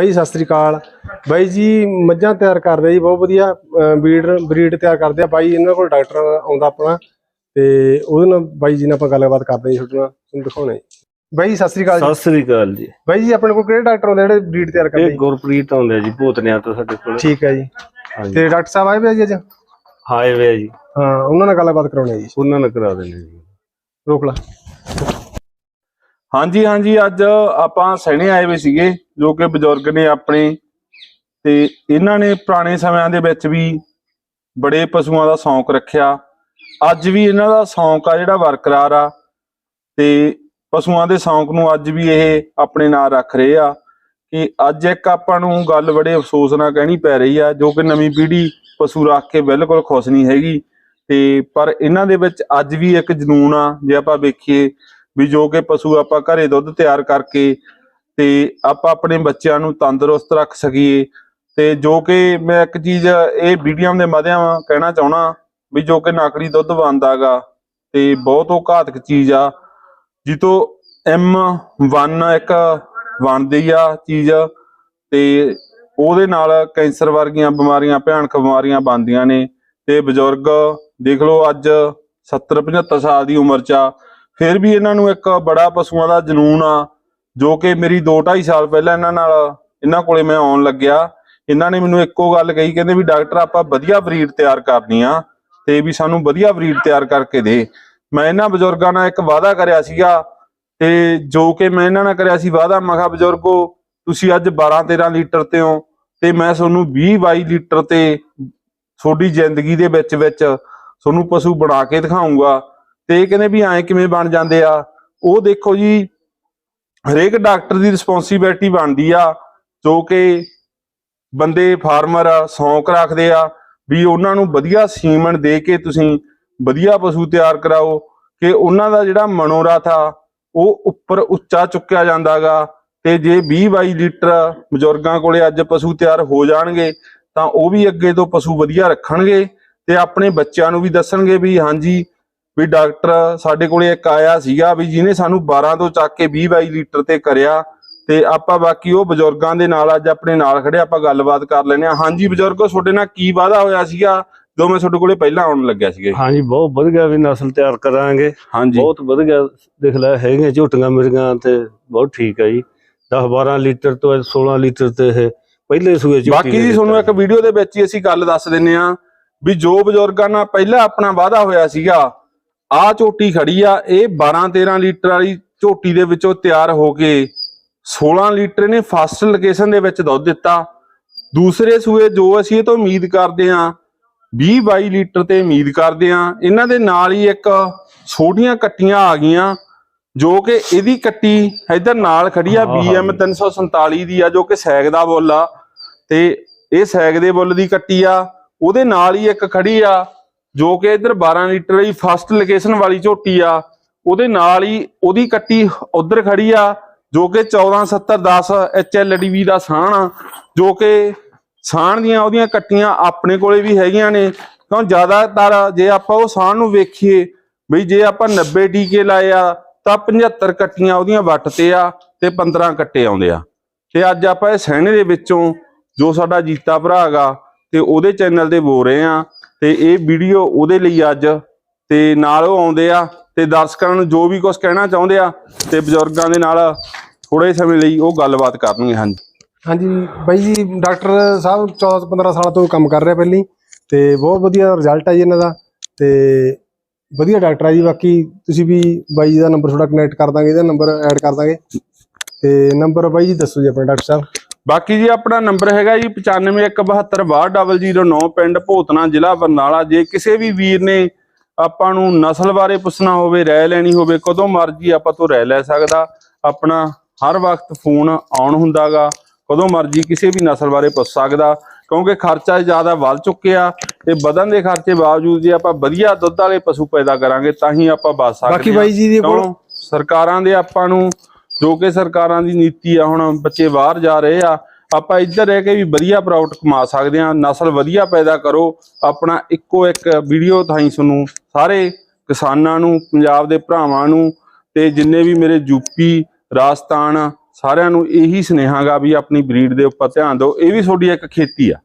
ਬਾਈ ਸਤਿ ਸ੍ਰੀ ਅਕਾਲ। ਬਾਈ ਜੀ ਮੱਝਾਂ ਤਿਆਰ ਕਰਦੇ ਜੀ ਬਹੁਤ ਵਧੀਆ ਬਰੀਡ ਬਰੀਡ ਤਿਆਰ ਕਰਦੇ ਆ। ਬਾਈ ਇਹਨਾਂ ਕੋਲ ਡਾਕਟਰ ਆਉਂਦਾ ਆਪਣਾ ਤੇ ਉਹਦੇ ਨਾਲ ਬਾਈ ਜੀ ਨਾਲ ਆਪਾਂ ਗੱਲਬਾਤ ਕਰਦੇ ਜੀ ਤੁਹਾਡੇ ਨਾਲ ਤੁਹਾਨੂੰ ਦਿਖਾਉਣਾ ਜੀ। ਬਾਈ ਸਤਿ ਸ੍ਰੀ ਅਕਾਲ ਜੀ। ਸਤਿ ਸ੍ਰੀ ਅਕਾਲ ਜੀ। ਬਾਈ ਜੀ ਆਪਣੇ ਕੋਲ ਕਿਹੜੇ ਡਾਕਟਰ ਆਉਂਦੇ ਜਿਹੜੇ ਬਰੀਡ ਤਿਆਰ ਕਰਦੇ ਇਹ ਗੁਰਪ੍ਰੀਤ ਆਉਂਦੇ ਆ ਜੀ ਭੂਤਨਿਆ ਤੋਂ ਸਾਡੇ ਕੋਲ। ਠੀਕ ਹੈ ਜੀ। ਤੇ ਡਾਕਟਰ ਸਾਹਿਬ ਆਏ ਵੇ ਜੀ ਅੱਜ? ਹਾਏ ਵੇ ਜੀ। ਹਾਂ ਉਹਨਾਂ ਨਾਲ ਗੱਲਬਾਤ ਕਰਾਉਣੀ ਹੈ ਜੀ। ਉਹਨਾਂ ਨੂੰ ਕਰਾ ਦੇਣੇ ਜੀ। ਰੋਕ ਲਾ। ਹਾਂਜੀ ਹਾਂਜੀ ਅੱਜ ਆਪਾਂ ਸਹਿਣੇ ਆਏ ਹੋਏ ਸੀਗੇ। ਜੋ ਕਿ ਬਜ਼ੁਰਗ ਨੇ ਆਪਣੇ ਤੇ ਇਹਨਾਂ ਨੇ ਪੁਰਾਣੇ ਸਮਿਆਂ ਦੇ ਵਿੱਚ ਵੀ ਬੜੇ ਪਸ਼ੂਆਂ ਦਾ ਸ਼ੌਂਕ ਰੱਖਿਆ। ਅੱਜ ਵੀ ਇਹਨਾਂ ਦਾ ਸ਼ੌਂਕ ਆ ਜਿਹੜਾ ਬਰਕਰਾਰ ਆ ਤੇ ਪਸ਼ੂਆਂ ਦੇ ਸ਼ੌਂਕ ਨੂੰ ਅੱਜ ਵੀ ਇਹ ਆਪਣੇ ਨਾਲ ਰੱਖ ਰਹੇ ਆ ਕਿ ਅੱਜ ਇੱਕ ਆਪਾਂ ਨੂੰ ਗੱਲ ਬੜੇ ਅਫਸੋਸ ਨਾਲ ਕਹਿਣੀ ਪੈ ਰਹੀ ਆ, ਜੋ ਕਿ ਨਵੀਂ ਪੀੜ੍ਹੀ ਪਸ਼ੂ ਰੱਖ ਕੇ ਬਿਲਕੁਲ ਖੁਸ਼ ਨਹੀਂ ਹੈਗੀ। ਤੇ ਪਰ ਇਹਨਾਂ ਦੇ ਵਿੱਚ ਅੱਜ ਵੀ ਇੱਕ ਜਨੂਨ ਆ, ਜੇ ਆਪਾਂ ਵੇਖੀਏ ਵੀ ਜੋ ਕਿ ਪਸ਼ੂ ਆਪਾਂ ਘਰੇ ਦੁੱਧ ਤਿਆਰ ਕਰਕੇ ਤੇ ਆਪਾਂ ਆਪਣੇ ਬੱਚਿਆਂ ਨੂੰ ਤੰਦਰੁਸਤ ਰੱਖ ਸਕੀਏ। ਤੇ ਜੋ ਕਿ ਮੈਂ ਇੱਕ ਚੀਜ਼ ਇਹ ਵੀਡੀਓ ਦੇ ਮਾਧਿਅਮ ਕਹਿਣਾ ਚਾਹਣਾ ਵੀ ਜੋ ਕਿ ਨਕਲੀ ਦੁੱਧ ਬਣਦਾਗਾ ਤੇ ਬਹੁਤ ਉਹ ਘਾਤਕ ਚੀਜ਼ ਆ। ਜਿੱਤੋਂ M1 ਇੱਕ ਬਣਦੀ ਆ ਚੀਜ਼ ਤੇ ਉਹਦੇ ਨਾਲ ਕੈਂਸਰ ਵਰਗੀਆਂ ਬਿਮਾਰੀਆਂ, ਭਿਆਨਕ ਬਿਮਾਰੀਆਂ ਬਣਦੀਆਂ ਨੇ। ਤੇ ਬਜ਼ੁਰਗ, ਦੇਖ ਲਓ ਅੱਜ 70 75 ਸਾਲ ਦੀ ਉਮਰ ਚ ਆ। ਫਿਰ ਵੀ ਇਹਨਾਂ ਨੂੰ ਇੱਕ ਬੜਾ ਪਸ਼ੂਆਂ ਦਾ ਜਨੂਨ ਆ। ਜੋ ਕਿ ਮੇਰੀ 2 2.5 ਸਾਲ ਪਹਿਲਾਂ ਇਹਨਾਂ ਨਾਲ ਇਹਨਾਂ ਕੋਲੇ ਮੈਂ ਆਉਣ ਲੱਗਿਆ। ਇਹਨਾਂ ਨੇ ਮੈਨੂੰ ਇੱਕੋ ਗੱਲ ਕਹੀ, ਕਹਿੰਦੇ ਵੀ ਡਾਕਟਰ ਆਪਾਂ ਵਧੀਆ ਬਰੀਡ ਤਿਆਰ ਕਰਨੀ ਆ ਤੇ ਵੀ ਸਾਨੂੰ ਵਧੀਆ ਬਰੀਡ ਤਿਆਰ ਕਰਕੇ ਦੇ। ਮੈਂ ਇਹਨਾਂ ਬਜ਼ੁਰਗਾਂ ਨਾਲ ਇੱਕ ਵਾਅਦਾ ਕਰਿਆ ਸੀਗਾ ਤੇ ਜੋ ਕਿ ਮੈਂ ਇਹਨਾਂ ਨਾਲ ਕਰਿਆ ਸੀ ਵਾਅਦਾ, ਮੈਂ ਕਿਹਾ, ਬਜ਼ੁਰਗੋ, ਤੁਸੀਂ ਅੱਜ 12 13 ਲੀਟਰ ਤੇ ਹੋ ਤੇ ਮੈਂ ਤੁਹਾਨੂੰ 20 22 ਲੀਟਰ ਤੇ ਤੁਹਾਡੀ ਜ਼ਿੰਦਗੀ ਦੇ ਵਿੱਚ ਵਿੱਚ ਤੁਹਾਨੂੰ ਪਸ਼ੂ ਬਣਾ ਕੇ ਦਿਖਾਉਂਗਾ ਤੇ ਇਹ ਕਹਿੰਦੇ ਵੀ ਐਂ ਕਿਵੇਂ ਬਣ ਜਾਂਦੇ ਆ? ਉਹ ਦੇਖੋ ਜੀ ਹਰੇਕ ਡਾਕਟਰ ਦੀ ਰਿਸਪੌਂਸਿਬਿਲਟੀ ਬਣਦੀ ਆ, ਜੋ ਕਿ ਬੰਦੇ ਫਾਰਮਰ ਸ਼ੌਂਕ ਰੱਖਦੇ ਆ, ਵੀ ਉਹਨਾਂ ਨੂੰ ਵਧੀਆ ਸੀਮਨ ਦੇ ਕੇ ਤੁਸੀਂ ਵਧੀਆ ਪਸ਼ੂ ਤਿਆਰ ਕਰਾਓ, ਕਿ ਉਹਨਾਂ ਦਾ ਜਿਹੜਾ ਮਨੋਰਥ ਆ, ਉਹ ਉੱਪਰ ਉੱਚਾ ਚੁੱਕਿਆ ਜਾਂਦਾਗਾ ਤੇ ਜੇ 20 22 ਲੀਟਰ ਬਜ਼ੁਰਗਾਂ ਕੋਲੇ ਅੱਜ ਪਸ਼ੂ ਤਿਆਰ ਹੋ ਜਾਣਗੇ, ਤਾਂ ਉਹ ਵੀ ਅੱਗੇ ਤੋਂ ਪਸ਼ੂ ਵਧੀਆ ਰੱਖਣਗੇ, ਤੇ ਆਪਣੇ ਬੱਚਿਆਂ ਨੂੰ ਵੀ ਦੱਸਣਗੇ ਵੀ ਹਾਂਜੀ ਵੀ ਡਾਕਟਰ ਸਾਡੇ ਕੋਲੇ ਇੱਕ ਆਇਆ ਸੀਗਾ ਵੀ ਜਿਹਨੇ ਸਾਨੂੰ 12 ਤੋਂ ਚੱਕ ਕੇ 20 22 ਲੀਟਰ ਤੇ ਕਰਿਆ ਤੇ ਆਪਾਂ ਬਾਕੀ ਉਹ ਬਜ਼ੁਰਗਾਂ ਦੇ ਨਾਲ ਅੱਜ ਆਪਣੇ ਨਾਲ ਖੜੇ ਆਪਾਂ ਗੱਲਬਾਤ ਕਰ ਲੈਨੇ ਆ ਹਾਂਜੀ ਬਜ਼ੁਰਗੋ ਤੁਹਾਡੇ ਨਾਲ ਕੀ ਵਾਅਦਾ ਹੋਇਆ ਸੀਗਾ ਜਦੋਂ ਮੈਂ ਤੁਹਾਡੇ ਕੋਲੇ ਪਹਿਲਾਂ ਆਉਣ ਲੱਗਿਆ ਸੀਗਾ ਜੀ? ਹਾਂਜੀ ਬਹੁਤ ਵਧੀਆ ਵੀ ਨਸਲ ਤਿਆਰ ਕਰਾਂਗੇ। ਹਾਂਜੀ। ਬਹੁਤ ਵਧੀਆ ਦਿਖ ਲੈ ਹੈਗੀਆਂ ਝੋਟੀਆਂ ਮਿਰਗਾਂ ਤੇ ਬਹੁਤ ਠੀਕ ਹੈ ਜੀ। 10 12 ਲੀਟਰ ਤੋਂ 16 ਲੀਟਰ ਤੇ ਇਹ ਪਹਿਲੇ ਸੂਏ ਝੋਟੀ ਬਾਕੀ ਜੀ ਤੁਹਾਨੂੰ ਇੱਕ ਵੀਡੀਓ ਦੇ ਵਿੱਚ ਹੀ ਅਸੀਂ ਗੱਲ ਦੱਸ ਦਿੰਨੇ ਆ ਵੀ ਜੋ ਬਜ਼ੁਰਗਾਂ ਨਾਲ ਪਹਿਲਾਂ ਆਪਣਾ ਵਾਅਦਾ ਹੋਇਆ ਸੀਗਾ ਆ ਝੋਟੀ ਖੜੀ ਆ ਇਹ 12 13 ਲੀਟਰ ਵਾਲੀ ਝੋਟੀ ਦੇ ਵਿੱਚੋਂ ਤਿਆਰ ਹੋ ਕੇ 16 ਲੀਟਰ ਨੇ ਫਸਟ ਲੋਕੇਸ਼ਨ ਦੇ ਵਿੱਚ ਦੁੱਧ ਦਿੱਤਾ ਦੂਸਰੇ ਸੂਏ ਜੋ ਅਸੀਂ ਇਹ ਤੋਂ ਉਮੀਦ ਕਰਦੇ ਆ 20 22 ਲੀਟਰ ਤੇ ਉਮੀਦ ਕਰਦੇ ਆ ਇਹਨਾਂ ਦੇ ਨਾਲ ਹੀ ਇੱਕ ਛੋਟੀਆਂ ਕੱਟੀਆਂ ਆ ਗਈਆਂ ਜੋ ਕਿ ਇਹਦੀ ਕੱਟੀ ਇੱਧਰ ਨਾਲ ਖੜੀ ਆ ਹਾਂ, ਹਾਂ। BM 347 ਦੀ ਆ ਜੋ ਕਿ ਸੈਗ ਦਾ ਬੁੱਲ ਆ ਤੇ ਇਹ ਸੈਗ ਦੇ ਬੁੱਲ ਦੀ ਕੱਟੀ ਆ ਉਹਦੇ ਨਾਲ ਹੀ ਇੱਕ ਖੜੀ ਆ ਜੋ ਕਿ ਇੱਧਰ 12 ਲੀਟਰ ਦੀ ਫਸਟ ਲੋਕੇਸ਼ਨ ਵਾਲੀ ਝੋਟੀ ਆ, ਉਹਦੇ ਨਾਲ ਹੀ ਉਹਦੀ ਕੱਟੀ ਉਧਰ ਖੜੀ ਆ, ਜੋ ਕਿ 147010 HLDV ਦਾ ਸਾਣ ਆ, ਜੋ ਕਿ ਸਾਣ ਦੀਆਂ ਉਹਦੀਆਂ ਕੱਟੀਆਂ ਆਪਣੇ ਕੋਲੇ ਵੀ ਹੈਗੀਆਂ ਨੇ। ਕਿਉਂ ਜ਼ਿਆਦਾਤਰ ਜੇ ਆਪਾਂ ਉਹ ਸਾਣ ਨੂੰ ਵੇਖੀਏ, ਬਈ ਜੇ ਆਪਾਂ 90 ਟੀਕੇ ਲਾਏ ਆ, ਤਾਂ 75 ਕੱਟੀਆਂ ਉਹਦੀਆਂ ਵੱਟ ਤੇ ਆ ਤੇ 15 ਕੱਟੇ ਆਉਂਦੇ ਆ। ਤੇ ਅੱਜ ਆਪਾਂ ਇਹ ਸਹਿਣੇ ਦੇ ਵਿੱਚੋਂ ਜੋ ਸਾਡਾ ਜੀਤਾ ਭਰਾ ਹੈਗਾ, ਤੇ ਉਹਦੇ ਚੈਨਲ ਤੇ ਬੋਲ ਰਹੇ ਆ। ਤੇ ਇਹ ਵੀਡੀਓ ਉਹਦੇ ਲਈ ਅੱਜ। ਤੇ ਨਾਲ ਉਹ ਆਉਂਦੇ ਆ ਤੇ ਦਰਸ਼ਕਾਂ ਨੂੰ ਜੋ ਵੀ ਕੁਝ ਕਹਿਣਾ ਚਾਹੁੰਦੇ ਆ ਤੇ ਬਜ਼ੁਰਗਾਂ ਦੇ ਨਾਲ ਥੋੜੇ ਸਮੇਂ ਲਈ ਉਹ ਗੱਲਬਾਤ ਕਰਨਗੇ, ਹਾਂਜੀ। ਹਾਂਜੀ, ਬਾਈ ਜੀ, ਡਾਕਟਰ ਸਾਹਿਬ 14 15 ਸਾਲਾਂ ਤੋਂ ਕੰਮ ਕਰ ਰਿਹਾ ਪਹਿਲੀ ਤੇ ਬਹੁਤ ਵਧੀਆ ਰਿਜ਼ਲਟ ਆ ਜੀ ਇਹਨਾਂ ਦਾ ਤੇ ਵਧੀਆ ਡਾਕਟਰ ਆ ਜੀ। ਬਾਕੀ ਤੁਸੀਂ ਵੀ ਬਾਈ ਜੀ ਦਾ ਨੰਬਰ ਥੋੜਾ ਕਨੈਕਟ ਕਰ ਦਾਂਗੇ, ਇਹਦਾ ਨੰਬਰ ਐਡ ਕਰ ਦਾਂਗੇ। ਤੇ ਨੰਬਰ ਬਾਈ ਜੀ ਦੱਸੋ ਜੀ ਆਪਣੇ, ਡਾਕਟਰ ਸਾਹਿਬ। ਬਾਕੀ ਜੀ ਆਪਣਾ ਨੰਬਰ ਹੈਗਾ ਜੀ 9517262009 ਪਿੰਡ ਭੋਤਨਾ ਜ਼ਿਲ੍ਹਾ ਬਰਨਾਲਾ। ਜੇ ਕਿਸੇ ਵੀ ਵੀਰ ਨੇ ਆਪਾਂ ਨੂੰ ਨਸਲ ਬਾਰੇ ਪੁੱਛਣਾ ਹੋਵੇ ਰਾਏ ਲੈਣੀ ਹੋਵੇ ਕਦੋਂ ਮਰਜ਼ੀ ਆਪਾਂ ਤੋਂ ਰਾਏ ਲੈ ਸਕਦਾ। ਆਪਣਾ ਹਰ ਵਕਤ ਫੋਨ ਆਨ ਹੁੰਦਾਗਾ ਕਦੋਂ ਮਰਜ਼ੀ ਕਿਸੇ ਵੀ ਨਸਲ ਬਾਰੇ ਪੁੱਛ ਸਕਦਾ ਕਿਉਂਕਿ ਖਰਚਾ ਜ਼ਿਆਦਾ ਵੱਧ ਚੁੱਕਿਆ ਤੇ ਵਧਣ ਦੇ ਖਰਚੇ ਬਾਵਜੂਦ ਜੇ ਆਪਾਂ ਵਧੀਆ ਦੁੱਧ ਵਾਲੇ ਪਸ਼ੂ ਪੈਦਾ ਕਰਾਂਗੇ ਤਾਂ ਹੀ ਆਪਾਂ ਬਚ ਸਕਦੇ ਬਾਕੀ। ਬਾਈ ਜੀ ਦੇ ਕੋਲ ਸਰਕਾਰਾਂ ਦੇ ਆਪਾਂ ਨੂੰ ਜੋ ਕਿ ਸਰਕਾਰਾਂ ਦੀ ਨੀਤੀ ਆ, ਹੁਣ ਬੱਚੇ ਬਾਹਰ ਜਾ ਰਹੇ ਆ, ਆਪਾਂ ਇੱਧਰ ਰਹਿ ਕੇ ਵੀ ਵਧੀਆ ਪ੍ਰੋਡਕਟ ਕਮਾ ਸਕਦੇ ਆ, ਨਸਲ ਵਧੀਆ ਪੈਦਾ ਕਰੋ, ਆਪਣਾ ਇੱਕੋ ਇੱਕ ਵੀਡੀਓ ਥਾਈ ਤੁਹਾਨੂੰ ਸਾਰੇ ਕਿਸਾਨਾਂ ਨੂੰ, ਪੰਜਾਬ ਦੇ ਭਰਾਵਾਂ ਨੂੰ, ਤੇ ਜਿੰਨੇ ਵੀ ਮੇਰੇ ਯੂਪੀ ਰਾਜਸਥਾਨ ਸਾਰਿਆਂ ਨੂੰ ਇਹੀ ਸੁਨੇਹਾਗਾ ਵੀ ਆਪਣੀ ਬਰੀਡ ਦੇ ਉੱਪਰ ਧਿਆਨ ਦਿਓ, ਇਹ ਵੀ ਤੁਹਾਡੀ ਇੱਕ ਖੇਤੀ ਆ।